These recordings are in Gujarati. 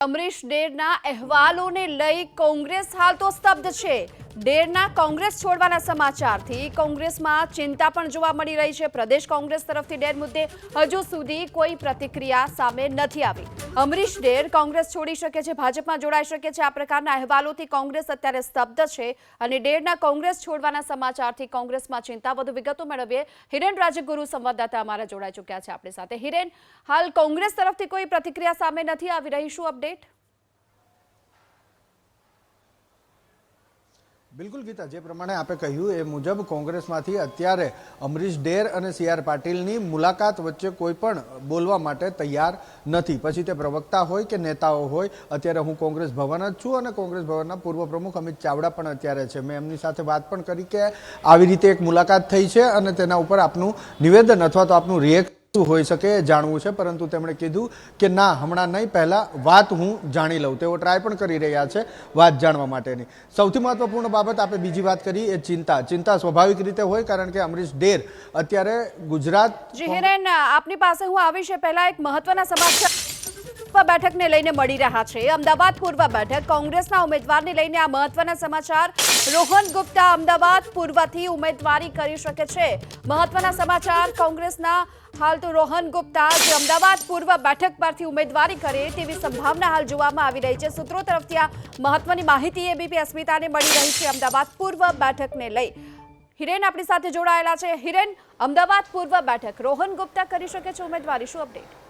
અમરીશ ડેરના અહેવાલોને લઈ કોંગ્રેસ હાલ તો સ્તબ્ધ છે. ડેરના કોંગ્રેસ છોડવાના સમાચારથી કોંગ્રેસમાં ચિંતા પણ જોવા મળી રહી છે. પ્રદેશ કોંગ્રેસ તરફથી ડેર મુદ્દે હજુ સુધી કોઈ પ્રતિક્રિયા સામે નથી આવી. અમરીશ ડેર કોંગ્રેસ છોડી શકે છે, ભાજપમાં જોડાઈ શકે છે. આ પ્રકારના અહેવાલોથી કોંગ્રેસ અત્યારે સ્તબ્ધ છે અને ડેરના કોંગ્રેસ છોડવાના સમાચારથી કોંગ્રેસમાં ચિંતા વધુ વિગતો મેળવીએ. હિરેન રાજગુરુ સંવાદદાતા અમારા જોડાઈ ચૂક્યા છે આપણી સાથે. હિરેન, હાલ કોંગ્રેસ તરફથી કોઈ પ્રતિક્રિયા સામે નથી આવી રહી? શું અપડેટ? બિલકુલ ગીતા, જે પ્રમાણે આપે કહ્યું એ મુજબ કોંગ્રેસમાંથી અત્યારે અમરીશ ડેર અને સી આર પાટીલની મુલાકાત વચ્ચે કોઈ પણ બોલવા માટે તૈયાર નથી. પછી તે પ્રવક્તા હોય કે નેતાઓ હોય, અત્યારે હું કોંગ્રેસ ભવન જ છું અને કોંગ્રેસ ભવનના પૂર્વ પ્રમુખ અમિત ચાવડા પણ અત્યારે છે. મેં એમની સાથે વાત પણ કરી કે આવી રીતે એક મુલાકાત થઈ છે અને તેના ઉપર આપનું નિવેદન અથવા તો આપનું રિએક્ટ શું હોઈ શકે જાણવું છે, પરંતુ તેમણે કીધું કે ના, હમણાં નહીં, પહેલાં વાત હું જાણી લઉં. તેઓ ટ્રાય પણ કરી રહ્યા છે વાત જાણવા માટેની. સૌથી મહત્વપૂર્ણ બાબત આપણે બીજી વાત કરી એ ચિંતા. ચિંતા સ્વાભાવિક રીતે હોય કારણ કે અમરીશ ડેર અત્યારે ગુજરાત જી હિરેન, આપની પાસે હું આવી છે પહેલા એક મહત્વના સમાચાર બેઠકને લઈને મળી રહ્યા છે. અમદાવાદ પૂર્વ બેઠક. કોંગ્રેસના ઉમેદવારને લઈને આ મહત્વના સમાચાર. રોહન ગુપ્તા અમદાવાદ પૂર્વથી ઉમેદવારી કરી શકે છે. મહત્વના સમાચાર, કોંગ્રેસના હાલ તો રોહન ગુપ્તા જે અમદાવાદ પૂર્વ બેઠક પરથી ઉમેદવારી કરે તેવી સંભાવના હાલ જોવામાં આવી રહી છે. સૂત્રો તરફથી આ મહત્વની માહિતી એબીપી અસ્મિતાને મળી રહી છે અમદાવાદ પૂર્વ બેઠકને લઈ. હિરેન આપણી સાથે જોડાયેલા છે. હિરેન, અમદાવાદ પૂર્વ બેઠક. રોહન ગુપ્તા કરી શકે છે ઉમેદવારી. શું અપડેટ?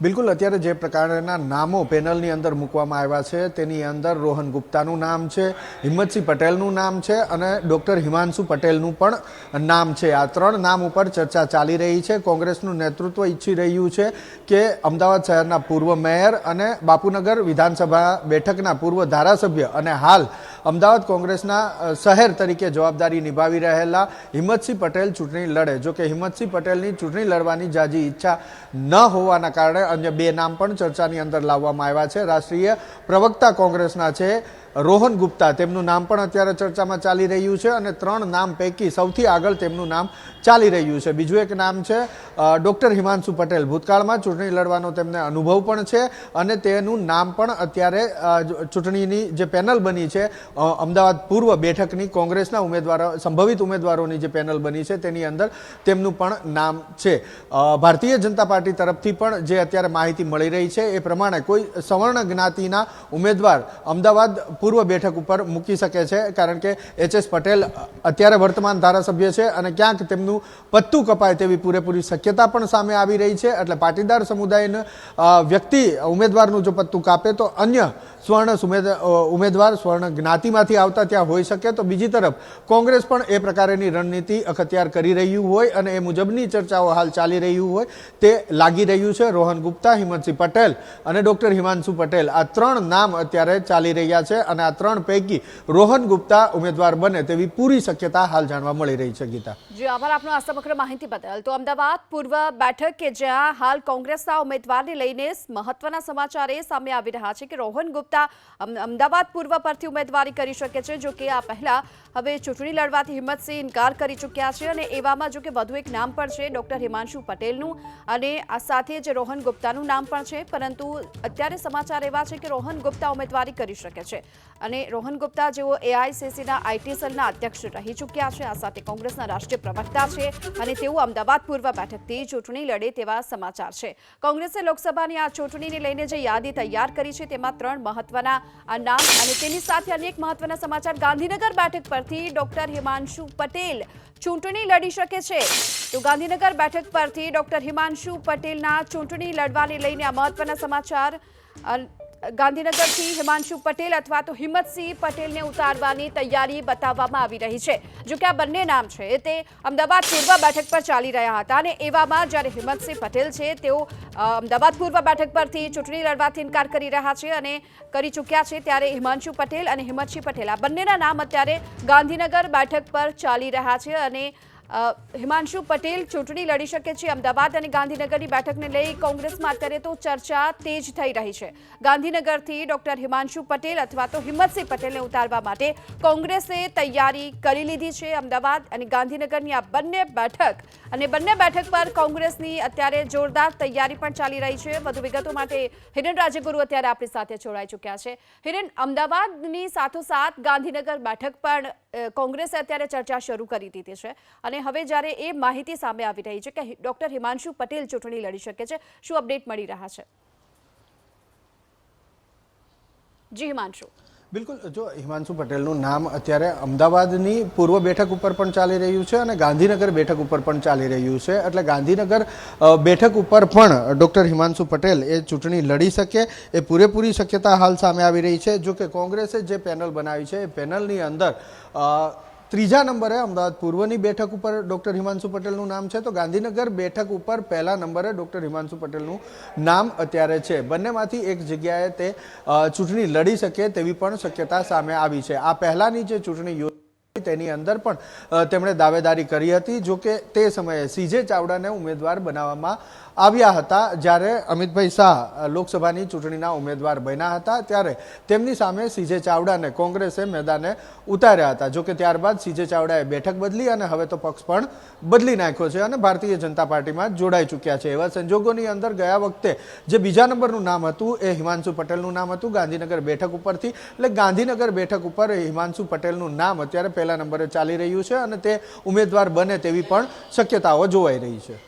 બિલકુલ, અત્યારે જે પ્રકારના નામો પેનલની અંદર મૂકવામાં આવ્યા છે, તેની અંદર રોહન ગુપ્તાનું નામ છે, હિંમતસિંહ પટેલનું નામ છે અને ડૉક્ટર હિમાંશુ પટેલનું પણ નામ છે. આ ત્રણ નામ ઉપર ચર્ચા ચાલી રહી છે. કોંગ્રેસનું નેતૃત્વ ઈચ્છી રહ્યું છે કે અમદાવાદ શહેરના પૂર્વ મેયર અને બાપુનગર વિધાનસભા બેઠકના પૂર્વ ધારાસભ્ય અને હાલ અમદાવાદ કોંગ્રેસના શહેર તરીકે જવાબદારી નિભાવી રહેલા હિંમતસિંહ પટેલ ચૂંટણી લડે. જો કે હિંમતસિંહ પટેલની ચૂંટણી લડવાની જાજી ઈચ્છા ન હોવાના કારણે અન્ય બે નામ પણ ચર્ચાની અંદર લાવવામાં આવ્યા છે. રાષ્ટ્રીય પ્રવક્તા કોંગ્રેસના છે રોહન ગુપ્તા, તેમનું નામ પણ અત્યારે ચર્ચામાં ચાલી રહ્યું છે અને ત્રણ નામ પૈકી સૌથી આગળ તેમનું નામ ચાલી રહ્યું છે. બીજું એક નામ છે ડૉક્ટર હિમાંશુ પટેલ. ભૂતકાળમાં ચૂંટણી લડવાનો તેમને અનુભવ પણ છે અને તેનું નામ પણ અત્યારે ચૂંટણીની જે પેનલ બની છે અમદાવાદ પૂર્વ બેઠકની કોંગ્રેસના ઉમેદવારો, સંભવિત ઉમેદવારોની જે પેનલ બની છે તેની અંદર તેમનું પણ નામ છે. ભારતીય જનતા પાર્ટી તરફથી પણ જે અત્યારે માહિતી મળી રહી છે એ પ્રમાણે કોઈ સવર્ણ જ્ઞાતિના ઉમેદવાર અમદાવાદ પૂર્વ બેઠક ઉપર મૂકી શકે છે, કારણ કે એચ એસ પટેલ અત્યારે વર્તમાન ધારાસભ્ય છે અને ક્યાંક તેમનું પત્તું કપાય તેવી પૂરેપૂરી શક્યતા પણ સામે આવી રહી છે. એટલે પાટીદાર સમુદાયના વ્યક્તિ, ઉમેદવારનું જો પત્તું કાપે તો અન્ય સ્વર્ણ ઉમેદવાર સ્વર્ણ જ્ઞાતિમાંથી આવતા ત્યાં હોઈ શકે તો બીજી તરફ કોંગ્રેસ પણ એ પ્રકારેની રણનીતિ અખત્યાર કરી રહ્યું હોય અને એ મુજબની ચર્ચાઓ હાલ ચાલી રહ્યું હોય તે લાગી રહ્યું છે. રોહન ગુપ્તા, હિંમતસિંહ પટેલ અને ડૉક્ટર હિમાંશુ પટેલ આ ત્રણ નામ અત્યારે ચાલી રહ્યા છે અને આ ત્રણ પૈકી રોહન ગુપ્તા ઉમેદવાર બને તેવી પૂરી શક્યતા હાલ જાણવા મળી રહી છે. ગીતા. જી, આભાર આપનો આ સમગ્ર માહિતી બદલ. તો અમદાવાદ પૂર્વ બેઠક કે જ્યાં હાલ કોંગ્રેસના ઉમેદવારને લઈને મહત્વના સમાચાર એ સામે આવી રહ્યા છે કે રોહન ગુપ્તા અમ- અમદાવાદ પૂર્વ પરથી ઉમેદવારી કરી શકે છે, જો કે આ પહેલા હવે ચૂંટણી લડવાથી હિંમતસિંહ ઇનકાર કરી ચૂક્યા છે અને એવામાં જો કે વધુ એક નામ પણ છે, ડોક્ટર હિમાંશુ પટેલનું અને આ સાથે જ રોહન ગુપ્તાનું નામ પણ છે, પરંતુ અત્યારે સમાચાર એવા છે કે રોહન ગુપ્તા ઉમેદવારી કરી શકે છે અને રોહન ગુપ્તા જેઓ એઆઈસીસીના આઈટી સેલના અધ્યક્ષ રહી ચૂક્યા છે, આ સાથે કોંગ્રેસના રાષ્ટ્રીય પ્રવક્તા છે અને તેઓ અમદાવાદ પૂર્વ બેઠકથી ચૂંટણી લડે તેવા સમાચાર છે. કોંગ્રેસે લોકસભાની આ ચૂંટણીને લઈને જે યાદી તૈયાર કરી છે, તેમાં ત્રણ મહત્વના નામ અને તેની સાથે અનેક મહત્વના સમાચાર. ગાંધીનગર બેઠક પરથી ડોક્ટર હિમાંશુ પટેલ ચૂંટણી લડી શકે છે. તો ગાંધીનગર બેઠક પરથી ડોક્ટર હિમાંશુ પટેલના ચૂંટણી લડવાને લઈને આ મહત્વના સમાચાર ગાંધીનગરથી હિમાંશુ પટેલ અથવા તો હિંમતસિંહ પટેલને ઉતારવાની તૈયારી બતાવવામાં આવી રહી છે. જો કે આ બંને નામ છે, તે અમદાવાદ પૂર્વ બેઠક પર ચાલી રહ્યા હતા અને એવામાં જ્યારે હિંમતસિંહ પટેલ છે, તેઓ અમદાવાદ પૂર્વ બેઠક પરથી ચૂંટણી લડવાથી ઇનકાર કરી રહ્યા છે અને કરી ચૂક્યા છે ત્યારે હિમાંશુ પટેલ અને હિંમતસિંહ પટેલ આ બંનેના નામ અત્યારે ગાંધીનગર બેઠક પર ચાલી રહ્યા છે અને હિમાંશુ પટેલ ચૂંટણી લડી શકે છે અમદાવાદ અને ગાંધીનગરની બેઠકને લઈ કોંગ્રેસમાં અત્યારે તો ચર્ચા તેજ થઈ રહી છે. ગાંધીનગરથી ડોક્ટર હિમાંશુ પટેલ અથવા તો હિંમતસિંહ પટેલને ઉતારવા માટે કોંગ્રેસે તૈયારી કરી લીધી છે અમદાવાદ અને ગાંધીનગરની આ બંને બેઠક અને બંને બેઠક પર કોંગ્રેસની અત્યારે જોરદાર તૈયારી પણ ચાલી રહી છે. વધુ વિગતો માટે હિરેન રાજગુરુ અત્યારે આપણી સાથે જોડાઈ ચૂક્યા છે. હિરેન, અમદાવાદની સાથોસાથ ગાંધીનગર બેઠક પણ કોંગ્રેસે અત્યારે ચર્ચા શરૂ કરી દીધી છે અને હવે જ્યારે એ માહિતી સામે આવી રહી છે કે ડોક્ટર હિમાંશુ પટેલ ચૂંટણી લડી શકે છે, શું અપડેટ મળી રહ્યા છે? જી હિમાંશુ. બિલકુલ, જો હિમાંશુ પટેલનું નામ અત્યારે અમદાવાદની પૂર્વ બેઠક ઉપર પણ ચાલી રહ્યું છે અને ગાંધીનગર બેઠક ઉપર પણ ચાલી રહ્યું છે. એટલે ગાંધીનગર બેઠક ઉપર પણ ડૉક્ટર હિમાંશુ પટેલ એ ચૂંટણી લડી શકે, એ પૂરેપૂરી શક્યતા હાલ સામે આવી રહી છે. જો કે કોંગ્રેસે જે પેનલ બનાવી છે, એ પેનલની અંદર ત્રીજા નંબરે અમદાવાદ પૂર્વની બેઠક ઉપર ડૉક્ટર હિમાંશુ પટેલનું નામ છે. તો ગાંધીનગર બેઠક ઉપર પહેલા નંબરે ડૉક્ટર હિમાંશુ પટેલનું નામ અત્યારે છે. બંનેમાંથી એક જગ્યાએ તે ચૂંટણી લડી શકે તેવી પણ શક્યતા સામે આવી છે. આ પહેલાની જે ચૂંટણી યોજાઈ તેની અંદર પણ તેમણે દાવેદારી કરી હતી. જો કે તે સમયે સીજે ચાવડાને ઉમેદવાર બનાવવામાં આવ્યા હતા. જ્યારે અમિતભાઈ શાહ લોકસભાની ચૂંટણીના ઉમેદવાર બન્યા હતા, ત્યારે તેમની સામે સીજે ચાવડાને કોંગ્રેસે મેદાને ઉતાર્યા હતા. જોકે ત્યારબાદ સીજે ચાવડાએ બેઠક બદલી અને હવે તો પક્ષ પણ બદલી નાખ્યો છે અને ભારતીય જનતા પાર્ટીમાં જોડાઈ ચૂક્યા છે. એવા સંજોગોની અંદર ગયા વખતે જે બીજા નંબરનું નામ હતું, એ હિમાંશુ પટેલનું નામ હતું. ગાંધીનગર બેઠક ઉપરથી, એટલે ગાંધીનગર બેઠક ઉપર હિમાંશુ પટેલનું નામ અત્યારે પહેલા નંબરે ચાલી રહ્યું છે અને તે ઉમેદવાર બને તેવી પણ શક્યતાઓ જોવાઈ રહી છે.